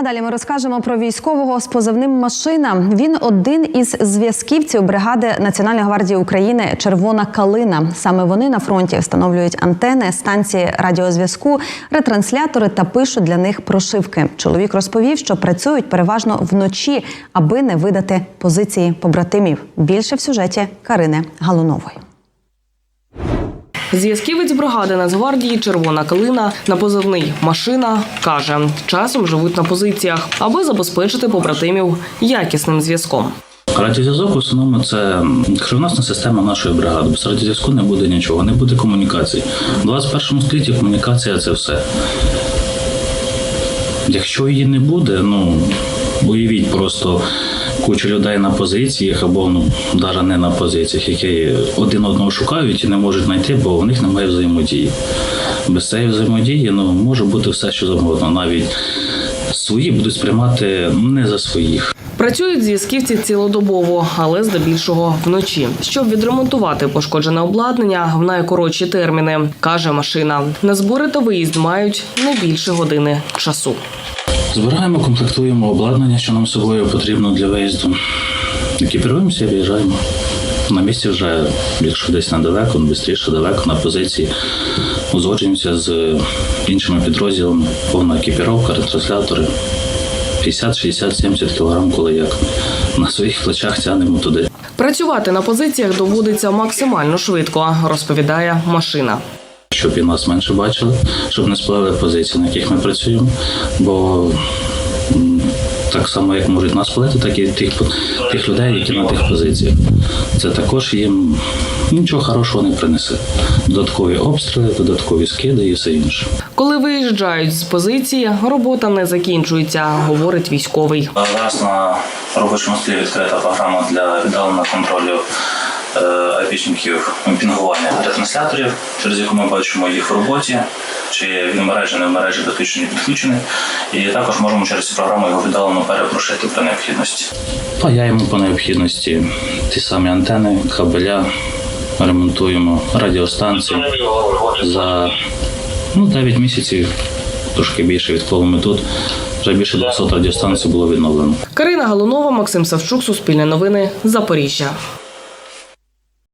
А далі ми розкажемо про військового з позивним машина. Він один із зв'язківців бригади Національної гвардії України Червона калина. Саме вони на фронті встановлюють антени, станції радіозв'язку, ретранслятори та пишуть для них прошивки. Чоловік розповів, що працюють переважно вночі, аби не видати позиції побратимів. Більше в сюжеті Карини Галунової. Зв'язківець бригади Нацгвардії Червона калина на позивний машина каже, часом живуть на позиціях, аби забезпечити побратимів якісним зв'язком. Радіозв'язок в основному це кровоносна система нашої бригади. Без радіозв'язку не буде нічого, не буде комунікації. У 21 столітті комунікація це все. Якщо її не буде, ну уявіть просто кучу людей на позиціях або ну навіть не на позиціях, які один одного шукають і не можуть знайти, бо у них немає взаємодії. Без цієї взаємодії ну, може бути все, що завгодно. Навіть свої будуть сприймати не за своїх. Працюють зв'язківці цілодобово, але здебільшого вночі, щоб відремонтувати пошкоджене обладнання в найкоротші терміни, каже машина. На збори та виїзд мають не більше години часу. Збираємо, комплектуємо обладнання, що нам собою потрібно для виїзду. Екіпіруємося і виїжджаємо. На місці вже, якщо десь недалеко, швидше далеко на позиції, узгоджуємося з іншими підрозділами, повна екіпіровка, ретранслятори. 50, 60, 70 кілограм, коли як. На своїх плечах тягнемо туди. Працювати на позиціях доводиться максимально швидко, розповідає машина. Щоб і нас менше бачили, щоб не спалили позиції, на яких ми працюємо. Бо так само, як можуть нас палити, так і тих, тих людей, які на тих позиціях. Це також їм нічого хорошого не принесе. Додаткові обстріли, додаткові скиди і все інше. Коли виїжджають з позиції, робота не закінчується, говорить військовий. Зараз на робочому столі відкрита програма для віддаленого контролю айпічників пінгування ретрансляторів, через яку ми бачимо їх в роботі, чи він мережі, не в мережі, підключений, підключений. І також можемо через цю програму його віддалено перепрошити при необхідності. Паяємо по необхідності ті самі антени, кабеля, ремонтуємо радіостанції за ну, 9 місяців, трошки більше відколи ми тут. Вже більше 200 радіостанцій було відновлено. Карина Галунова, Максим Савчук, Суспільне новини, Запоріжжя.